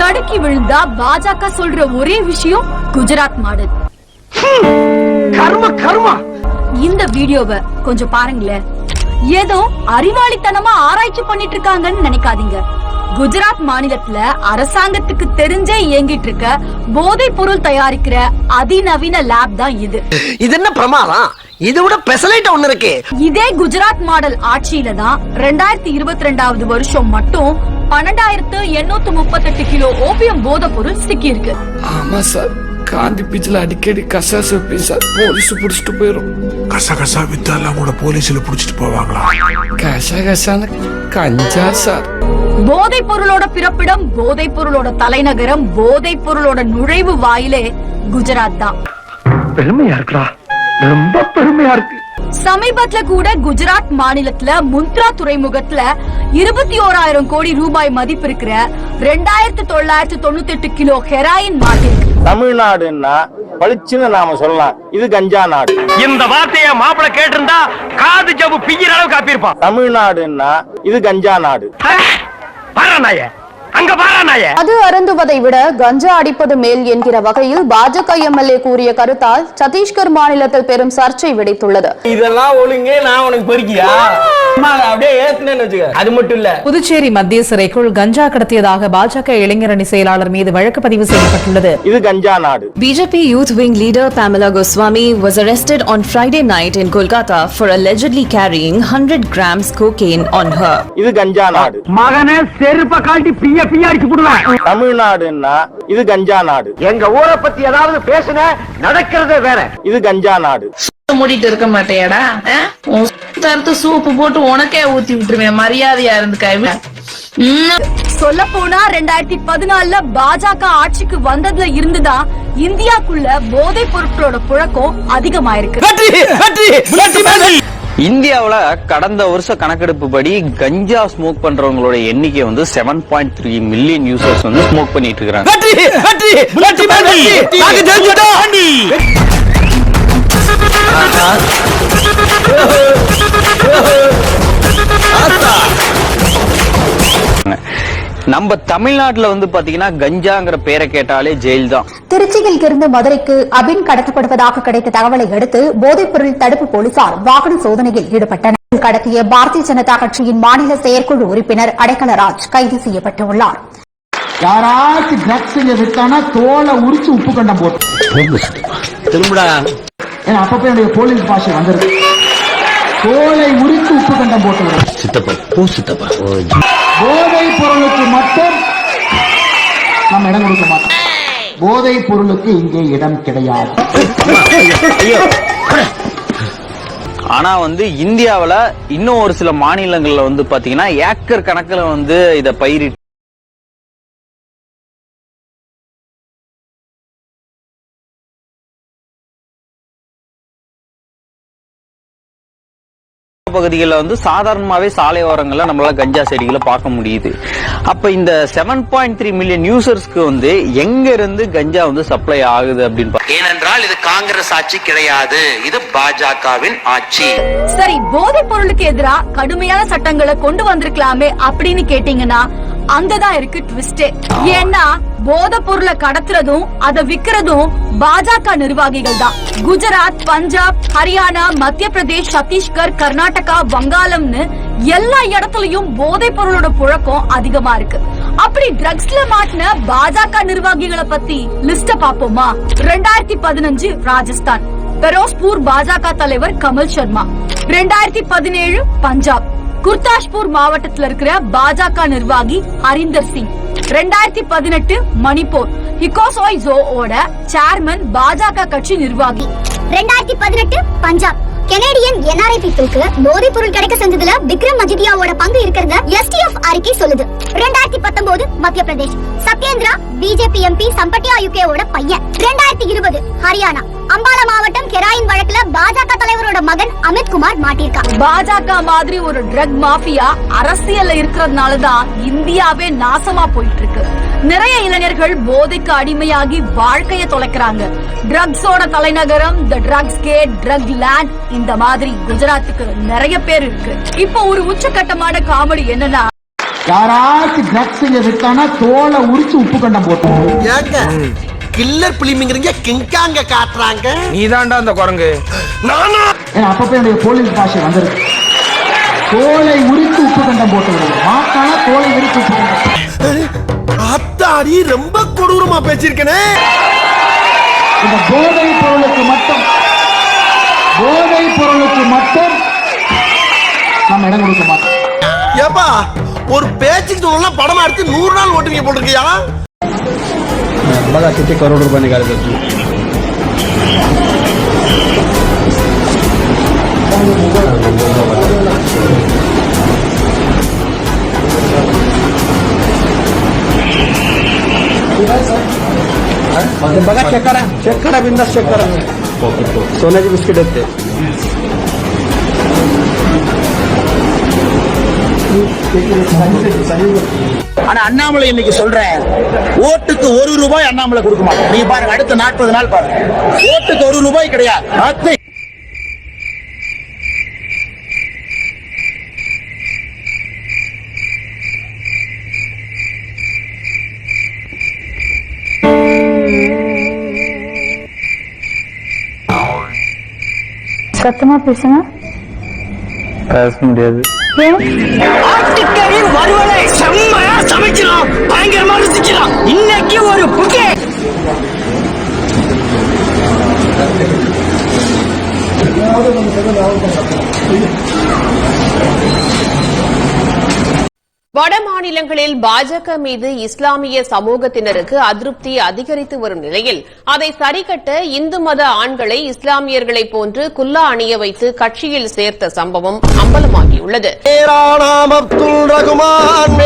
தடுக்கி விழுந்தா பாஜக சொல்ற ஒரே விஷயம் குஜராத் மாடல். கர்ம கர்மா. இந்த வீடியோவை கொஞ்சம் பாருங்களேன். ஏதோ அறிவாளித்தனமா ஆராய்ச்சி பண்ணிட்டு இருக்காங்கன்னு நினைக்காதீங்க. குஜராத் மாநிலத்துல அரசாங்கத்துக்கு தெரிஞ்சே இயங்கிட்டு இருக்க போதைப் பொருள் தயாரிக்கிற அதிநவீன லேப் தான் இது. இது என்ன பிரமாதம்? இதை விட பெசலைட் ஒண்ணு இருக்கு. இதே குஜராத் மாடல் ஆட்சியில தான் ரெண்டாயிரத்தி இருபத்தி ரெண்டாவது வருஷம் மட்டும் பன்னெண்டாயிரத்து எண்ணூத்து முப்பத்தெட்டு கிலோ ஓபியம் போதைப் பொருள் சிக்கி இருக்கு ஆமா சார். காந்தி பீச்சில் அடிக்கடி கசாசு சார். போலீஸ் பிடிச்சிட்டு போயிடும் கச கசா வித்தாலாம் கூட போலீஸ்ல புடிச்சிட்டு போவாங்களா? கசா கசான கஞ்சா சார். போதைப் பொருளோட பிறப்பிடம் போதைப் பொருளோட தலைநகரம் போதைப் பொருளோட நுழைவு வாயிலே குஜராத் தான். பெருமையா இருக்குடா. ரொம்ப பெருமையா இருக்கு. சமீபத்துல கூட குஜராத் மாநிலத்துல முந்த்ரா துறைமுகத்துல இருபத்தி ஓராயிரம் கோடி ரூபாய் மதிப்பு இருக்கிற ரெண்டாயிரத்தி தொள்ளாயிரத்தி தொண்ணூத்தி எட்டு கிலோ ஹெராயின் மாட்டிருக்கு. தமிழ்நாடுன்னா பளிச்சுன்னு நாம சொல்லலாம். இது கஞ்சா நாடு. இந்த வார்த்தைய மாப்பிள கேட்டிருந்தா காது ஜவ்வு பிய்யிற அளவுக்கு காப்பியிருப்பான் தமிழ்நாடுன்னா இது கஞ்சா நாடு. பாரா நாய. அங்க பாரா நாய. அது அருந்துவதை விட கஞ்சா அடிப்பது மேல் என்கிற வகையில் பாஜக எம்எல்ஏ கூறிய கருத்தால் சத்தீஸ்கர் மாநிலத்தில் பெரும் சர்ச்சை வெடித்துள்ளது. இதெல்லாம் ஒழுங்கே நான் உனக்கு பொறுக்கியா? அதை மட்டும் இல்ல. புதுச்சேரி மத்திய சிறைக்குள் கஞ்சா கடத்தியதாக பாஜக இளைஞரணி செயலாளர் மீது வழக்கு பதிவு செய்யப்பட்டுள்ளது. இது கஞ்சா நாடு. BJP youth wing leader Pamela Goswami was arrested on Friday night in Kolkata for allegedly carrying 100 grams cocaine on her. இது கஞ்சா நாடு. மகனே செருப்ப காட்டி பிய அடிச்சு போடுவேன் தமிழ்நாடுன்னா இது கஞ்சா நாடு. எங்க ஊரை பத்தி ஏதாவது பேசுன நடக்கிறதே வேற. இது கஞ்சா நாடு. மூடிட்டு இருக்க மாட்டேடா தரத்து சூப்பு போட்டு உனக்கே ஊத்தி விட்டுருவேன். மரியாதையா இருந்துக்க. சொல்ல போனா ரெண்டாயிரத்தி பதினாலுல பாஜக ஆட்சிக்கு வந்ததுல இருந்துதான் இந்தியாக்குள்ள போதைப் பொருட்களோட புழக்கம் அதிகமாயிருக்கு. இந்தியாவுல கடந்த வருஷ கணக்கெடுப்பு படி கஞ்சா ஸ்மோக் பண்றவங்களோட எண்ணிக்கை வந்து seven point three million users வந்து ஸ்மோக் பண்ணிட்டு இருக்காங்க நம்ம தமிழ்நாட்டுல வந்து பாத்தீங்கன்னா கஞ்சாங்கிற பேரை கேட்டாலே ஜெயில் தான் திருச்சியில் இருந்து மதுரைக்கு அபின் கடத்தப்படுவதாக கிடைத்த தகவலை அடுத்து போதைப்பொருள் தடுப்பு போலீசார் வாகன சோதனையில் ஈடுபட்டனர். கடத்திய பாரதிய ஜனதா கட்சியின் மாநில செயற்குழு உறுப்பினர் அடைக்கலராஜ் கைது செய்யப்பட்டுள்ளார். யாராச்சும் ட்ரக்ஸ் இங்க வித்தானா தோலை உரிச்சு உப்பு கண்டம் போட்டு. திரும்படா. ஏன்னா அப்பப்ப என்னுடைய போலீஸ் பாஷை வந்துருது. தோலை உரித்து உப்பு கண்டம் போட்டு சித்தப்பா போ சித்தப்பா. போதைப் பொருளுக்கு மட்டும் நம்ம இடம் கொடுக்க மாட்டோம். போதைப் பொருளுக்கு இங்கே இடம் கிடையாது. ஆனா வந்து இந்தியாவுல இன்னும் ஒரு சில மாநிலங்கள்ல வந்து பாத்தீங்கன்னா ஏக்கர் கணக்குல வந்து இத பயிரிட்டு பகுதிகளில் வந்து சாதாரணமாவே சாலை ஓரங்கள்ல நம்மளால கஞ்சா செடிகளை பார்க்க முடியுது. அப்ப இந்த செவன் பாயிண்ட் த்ரீ மில்லியன் யூசர்ஸ்க்கு வந்து எங்க இருந்து கஞ்சா வந்து சப்ளை ஆகுது அப்படின்னு ஏனென்றால் இது காங்கிரஸ் ஆட்சி கிடையாது. இது பாஜகவின் ஆட்சி. சரி போதைப் பொருளுக்கு எதிரா கடுமையான சட்டங்களை கொண்டு வந்திருக்கலாமே அப்படின்னு கேட்டீங்கன்னா அங்கதான் இருக்கு ட்விஸ்டே ஏன்னா போதைப் பொருளை கடத்துறதும் அதை விக்கிறதும் பாஜக நிர்வாகிகள் தான் குஜராத் பஞ்சாப் ஹரியானா மத்திய பிரதேஷ் சத்தீஸ்கர் கர்நாடகா வங்காளம்னு எல்லா இடத்துலயும் போதைப் பொருளோட புழக்கம் அதிகமா இருக்கு. அப்படி ட்ரக்ஸ்ல மாட்டின பாஜக நிர்வாகிகளை பத்தி லிஸ்ட பாப்போமா ரெண்டாயிரத்தி பதினஞ்சு ராஜஸ்தான். பெரோஸ்பூர் பாஜக தலைவர் கமல் சர்மா. ரெண்டாயிரத்தி பதினேழு பஞ்சாப். குர்தாஷ்பூர் மாவட்டத்துல இருக்கிற பாஜக நிர்வாகி ஹரிந்தர் சிங். ரெண்டாயிரத்தி பதினெட்டு மணிப்பூர். ஹிகோசோய் ஜோவோட சேர்மன் பாஜக கட்சி நிர்வாகி. ரெண்டாயிரத்தி பதினெட்டு பஞ்சாப். கெனடியன் என்ஆர்ஐ பீப்புளுக்கு போதைப் பொருள் கிடைக்க செஞ்சதுல விக்ரம் மஜிதியாவோட பங்கு இருக்கிறத எஸ்டிஎஃப் அறிக்கை சொல்லுது. ரெண்டாயிரத்தி மத்திய பிரதேஷ். சத்யேந்திரா பிஜேபி எம்பி சம்பட்டியா யுகேவோட பையன். ரெண்டாயிரத்தி இருபது ஹரியானா. அம்பாலா மாவட்டம் கெராயின் வழக்குல பாஜக தலைவரோட மகன் அமித் குமார் மாட்டிருக்கான் பாஜக மாதிரி ஒரு ட்ரக் மாஃபியா அரசியல்ல இருக்கிறதுனாலதான் இந்தியாவே நாசமா போயிட்டு இருக்கு நிறைய இளைஞர்கள் போதைக்கு அடிமையாகி வாழ்க்கைய தொலைக்கிறாங்க. ட்ரக்ஸோட தலைநகரம் the drugs gate drug land இந்த மாதிரி குஜராத்துக்கு நிறைய பேர் இருக்கு. இப்போ ஒரு உச்சகட்டமான காமெடி என்னன்னா யாராச்சும் ட்ரக்ஸ் இங்க வித்தானா தோலை உரிச்சு உப்பு கண்டம் போட்டோம் ஏங்க கில்லர் பிலிமிங்கிறீங்க கிங்காங்க காட்டுறாங்க. நீ தான்டா அந்த குரங்கு. நானா? ஏன்னா அப்பப்ப என்னுடைய போலீஸ் பாஷை வந்திருக்கு தோலை உரித்து உப்பு கண்டம் போட்டு விடுவோம் மாட்டானா தோலை உரித்து உப்பு கண்டம் அத்தாடி ரொம்ப கொடூரமா பேசியிருக்கனே. இந்த போதை பொருளுக்கு மட்டும் போதை பொருளுக்கு மட்டும் நம்ம இடம் கொடுக்க மாட்டோம். ஏப்பா ஒரு பேச்சுக்கு சொல்லலாம் படமா எடுத்து நூறு நாள் ஓட்டுவீங்க போட்டிருக்கியா बघा किती करोड रुपये निघाले त्यातून बघा चेक करा चेक करा बिंदास चेक करा सोन्याची बिस्किट आहेत ते ஆனா அண்ணாமலை இன்னைக்கு சொல்றேன் ஓட்டுக்கு ஒரு ரூபாய் அண்ணாமலை கொடுக்க மாட்டோம் நீ பாருங்க அடுத்த நாற்பது நாள் பாருங்க. ஓட்டுக்கு ஒரு ரூபாய் கிடையாது. சத்தமா பேசுங்க. பேச முடியாது. Arctic வட மாநிலங்களில் பாஜக மீது இஸ்லாமிய சமூகத்தினருக்கு அதிருப்தி அதிகரித்து வரும் நிலையில் அதை சரிகட்ட இந்து மத ஆண்களை இஸ்லாமியர்களை போன்று குல்லா அணிய வைத்து கட்சியில் சேர்த்த சம்பவம் அம்பலமாகியுள்ளது. ரகுமான்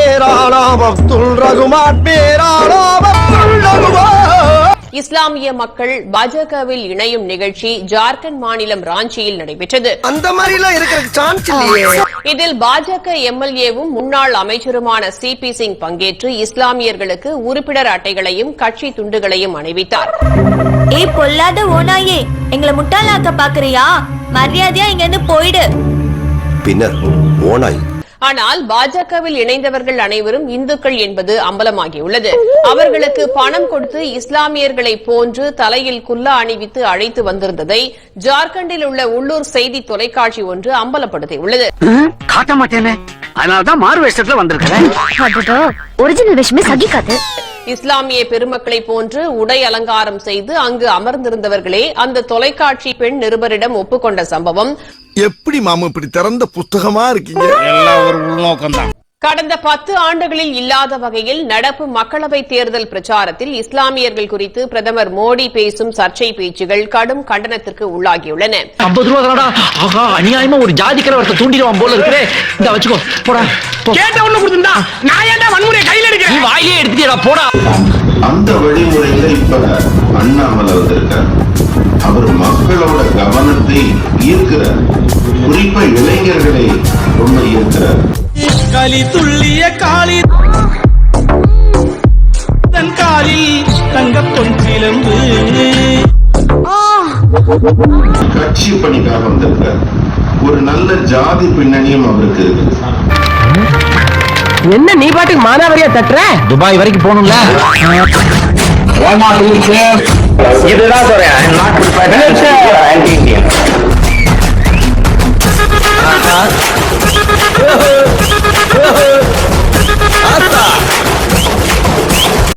ரகுமான் இஸ்லாமிய மக்கள் பாஜகவில் இணையும் நிகழ்ச்சி ஜார்க்கண்ட் மாநிலம் ராஞ்சியில் நடைபெற்றது. அந்த மாதிரி இதில் பாஜக எம்எல்ஏவும் முன்னாள் அமைச்சருமான சி பி சிங் பங்கேற்று இஸ்லாமியர்களுக்கு உறுப்பினர் அட்டைகளையும் கட்சி துண்டுகளையும் அணிவித்தார். ஏய் பொல்லாத ஓனாயே எங்களை முட்டாளாக்க பாக்குறியா? மரியாதையா இங்க இருந்து போயிடு. பின்னர் ஓனாய் ஆனால் பாஜகவில் இணைந்தவர்கள் அனைவரும் இந்துக்கள் என்பது அம்பலமாகியுள்ளது. அவர்களுக்கு பணம் கொடுத்து இஸ்லாமியர்களை போன்று தலையில் குல்லா அணிவித்து அழைத்து வந்திருந்ததை ஜார்க்கண்டில் உள்ள உள்ளூர் செய்தி தொலைக்காட்சி ஒன்று அம்பலப்படுத்தியுள்ளது. காட்ட மாட்டேனே. அதனாலதான் மாறு வேஷத்துல வந்திருக்கிறேன். ஒரிஜினல் விஷயமே சகிக்காது இஸ்லாமிய பெருமக்களை போன்று உடை அலங்காரம் செய்து அங்கு அமர்ந்திருந்தவர்களே அந்த தொலைக்காட்சி பெண் நிருபரிடம் ஒப்புக்கொண்ட சம்பவம். எப்படி மாமா இப்படி திறந்த புஸ்தகமா இருக்கீங்க? எல்லாம் ஒரு உள்நோக்கம் தான் கடந்த பத்து ஆண்டுகளில் இல்லாத வகையில் நடப்பு மக்களவைத் தேர்தல் பிரச்சாரத்தில் இஸ்லாமியர்கள் குறித்து பிரதமர் மோடி பேசும் சர்ச்சை பேச்சுகள் கடும் கண்டனத்திற்கு உள்ளாகியுள்ளன. ஐம்பது ரூபா அநியாயமா ஒரு ஜாதிக்கிற ஒருத்த தூண்டிடுவான் போல இருக்கிறே இந்த வச்சுக்கோ போடா கேட்ட ஒண்ணு கொடுத்துருந்தா நான் ஏன்டா வன்முறையை கையில எடுக்கிறேன்? நீ வாயிலே எடுத்துட்டா போடா. அந்த வழிமுறையில இப்ப அண்ணாமலை வந்திருக்கார் அவர் மக்களோட கவனத்தை ஈர்க்கிறார் குறிப்பா இளைஞர்களை ரொம்ப ஈர்க்கிறார். களி துள்ளிய காளி. தன் காலில் தங்க பொன் சிலம்பு. கட்சி பணிக்காக வந்திருக்கார். ஒரு நல்ல ஜாதி பின்னணியும் அவருக்கு என்ன நீ பாட்டுக்கு மானாவரியா தட்டுற? துபாய் வரைக்கும் போகணும்ல? இதுதான் சொல்றேன் ஆன்டி இந்தியன் ஆஹா. ஆஹா. ஆஹா.